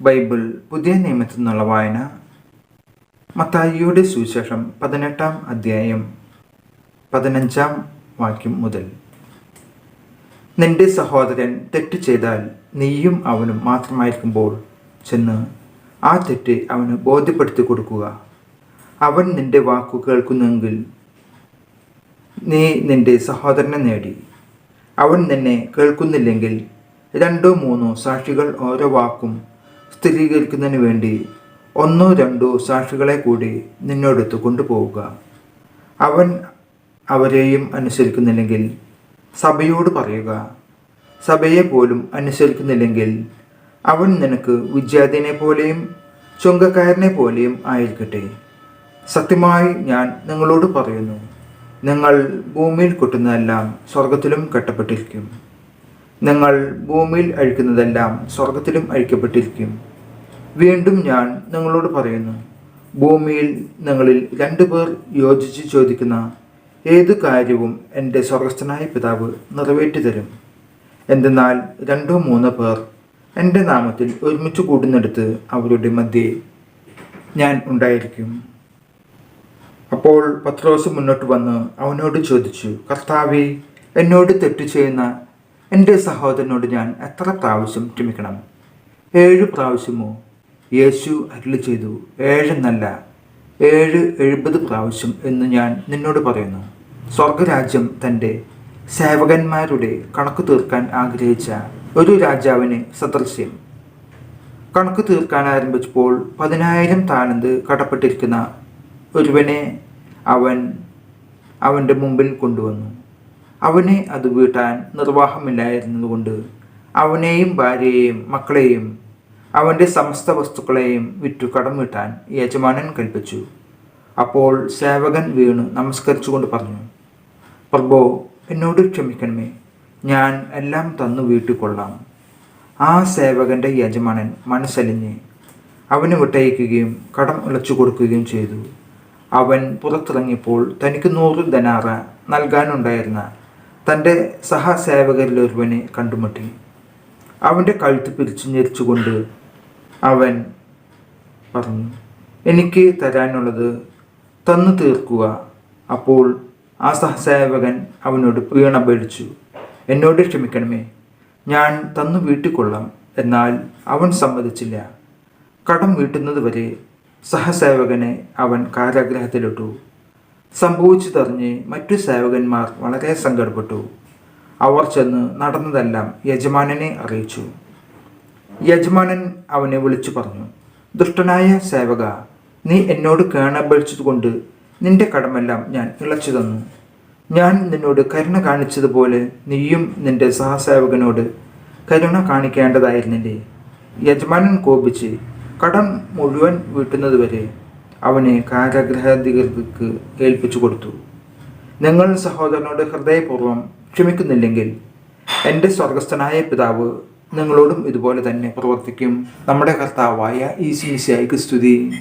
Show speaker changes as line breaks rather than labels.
Bible പുതിയ നിയമത്തിൽ നിന്നുള്ള വായന മത്തായിയുടെ സുവിശേഷം പതിനെട്ടാം അധ്യായം പതിനഞ്ചാം വാക്യം മുതൽ. നിന്റെ സഹോദരൻ തെറ്റ് ചെയ്താൽ നീയും അവനും മാത്രമായിരിക്കുമ്പോൾ ചെന്ന് ആ തെറ്റ് അവന് ബോധ്യപ്പെടുത്തി കൊടുക്കുക. അവൻ നിന്റെ വാക്കു കേൾക്കുന്നെങ്കിൽ നീ നിന്റെ സഹോദരനെ നേടി. അവൻ നിന്നെ കേൾക്കുന്നില്ലെങ്കിൽ രണ്ടോ മൂന്നോ സാക്ഷികൾ ഓരോ വാക്കും സ്ഥിരീകരിക്കുന്നതിന് വേണ്ടി ഒന്നോ രണ്ടോ സാക്ഷികളെ കൂടി നിന്നോടത്ത് കൊണ്ടുപോവുക. അവൻ അവരെയും അനുസരിക്കുന്നില്ലെങ്കിൽ സഭയോട് പറയുക. സഭയെ പോലും അനുസരിക്കുന്നില്ലെങ്കിൽ അവൻ നിനക്ക് വിദ്യാർത്ഥിനെ പോലെയും ചുങ്കക്കാരനെ പോലെയും ആയിരിക്കട്ടെ. സത്യമായി ഞാൻ നിങ്ങളോട് പറയുന്നു നിങ്ങൾ ഭൂമിയിൽ കൊട്ടുന്നതെല്ലാം സ്വർഗത്തിലും കെട്ടപ്പെട്ടിരിക്കും. നിങ്ങൾ ഭൂമിയിൽ അഴിക്കുന്നതെല്ലാം സ്വർഗത്തിലും അഴിക്കപ്പെട്ടിരിക്കും. വീണ്ടും ഞാൻ നിങ്ങളോട് പറയുന്നു ഭൂമിയിൽ നിങ്ങളിൽ രണ്ടു പേർ യോജിച്ച് ചോദിക്കുന്ന ഏത് കാര്യവും എന്റെ സ്വർഗസ്ഥനായ പിതാവ് നിറവേറ്റി തരും. എന്തെന്നാൽ രണ്ടോ മൂന്നോ പേർ എന്റെ നാമത്തിൽ ഒരുമിച്ച് കൂടുന്നിടത്ത് അവരുടെ മധ്യേ ഞാൻ ഉണ്ടായിരിക്കും. അപ്പോൾ പത്രോസ് മുന്നോട്ട് വന്ന് അവനോട് ചോദിച്ചു കർത്താവെ എന്നോട് തെറ്റ് ചെയ്യുന്ന എന്റെ സഹോദരനോട് ഞാൻ എത്ര പ്രാവശ്യം ക്ഷമിക്കണം? ഏഴ് പ്രാവശ്യമോ? യേശു അരുളി ചെയ്തു ഏഴെന്നല്ല ഏഴ് എഴുപത് പ്രാവശ്യം എന്ന് ഞാൻ നിന്നോട് പറയുന്നു. സ്വർഗരാജ്യം തന്റെ സേവകന്മാരുടെ കണക്ക് തീർക്കാൻ ആഗ്രഹിച്ച ഒരു രാജാവിന് സദൃശ്യം. കണക്ക് തീർക്കാൻ ആരംഭിച്ചപ്പോൾ പതിനായിരം താനന്ത് കടപ്പെട്ടിരിക്കുന്ന ഒരുവനെ അവൻ അവന്റെ മുമ്പിൽ കൊണ്ടുവന്നു. അവനെ അത് വീട്ടാൻ നിർവാഹമില്ലായിരുന്നതുകൊണ്ട് അവനെയും ഭാര്യയെയും മക്കളെയും അവന്റെ സമസ്ത വസ്തുക്കളെയും വിറ്റു കടം വീട്ടാൻ യജമാനൻ കൽപ്പിച്ചു. അപ്പോൾ സേവകൻ വീണു നമസ്കരിച്ചുകൊണ്ട് പറഞ്ഞു പ്രഭോ എന്നോട് ക്ഷമിക്കണമേ. ഞാൻ എല്ലാം തന്നു വീട്ടിക്കൊള്ളാം. ആ സേവകന്റെ യജമാനൻ മനസ്സലിഞ്ഞ് അവന് വിട്ടയക്കുകയും കടം ഇളച്ചു കൊടുക്കുകയും ചെയ്തു. അവൻ പുറത്തിറങ്ങിയപ്പോൾ തനിക്ക് നൂറ് ധനാറ നൽകാനുണ്ടായിരുന്ന തന്റെ സഹസേവകരിലൊരുവനെ കണ്ടുമുട്ടി. അവന്റെ കഴുത്ത് പിരിച്ചു ഞെരിച്ചുകൊണ്ട് അവൻ പറഞ്ഞു എനിക്ക് തരാനുള്ളത് തന്നു തീർക്കുക. അപ്പോൾ ആ സഹസേവകൻ അവനോട് വീണപേടിച്ചു എന്നോട് ക്ഷമിക്കണമേ ഞാൻ തന്നു വീട്ടിക്കൊള്ളാം. എന്നാൽ അവൻ സമ്മതിച്ചില്ല. കടം വീട്ടുന്നതുവരെ സഹസേവകനെ അവൻ കാരാഗ്രഹത്തിലിട്ടു. സംഭവിച്ചതറിഞ്ഞ് മറ്റു സേവകന്മാർ വളരെ സങ്കടപ്പെട്ടു. അവർ ചെന്ന് നടന്നതെല്ലാം യജമാനനെ അറിയിച്ചു. യജമാനൻ അവനെ വിളിച്ചു പറഞ്ഞു ദുഷ്ടനായ സേവക നീ എന്നോട് കേണപേക്ഷിച്ചുകൊണ്ട് നിന്റെ കടമെല്ലാം ഞാൻ ഇളച്ചു തന്നു. ഞാൻ നിന്നോട് കരുണ കാണിച്ചതുപോലെ നീയും നിന്റെ സഹസേവകനോട് കരുണ കാണിക്കേണ്ടതായിരുന്നില്ലേ? യജമാനൻ കോപിച്ച് കടം മുഴുവൻ വീട്ടുന്നതുവരെ അവനെ കാരാഗ്രഹാധികൃതർക്ക് ഏൽപ്പിച്ചു കൊടുത്തു. നിങ്ങൾ സഹോദരനോട് ഹൃദയപൂർവം ക്ഷമിക്കുന്നില്ലെങ്കിൽ എന്റെ സ്വർഗസ്ഥനായ പിതാവ് നിങ്ങളോടും ഇതുപോലെ തന്നെ പ്രവർത്തിക്കും. നമ്മുടെ കർത്താവായ ഈ സി സി ഐക്ക് സ്തുതി.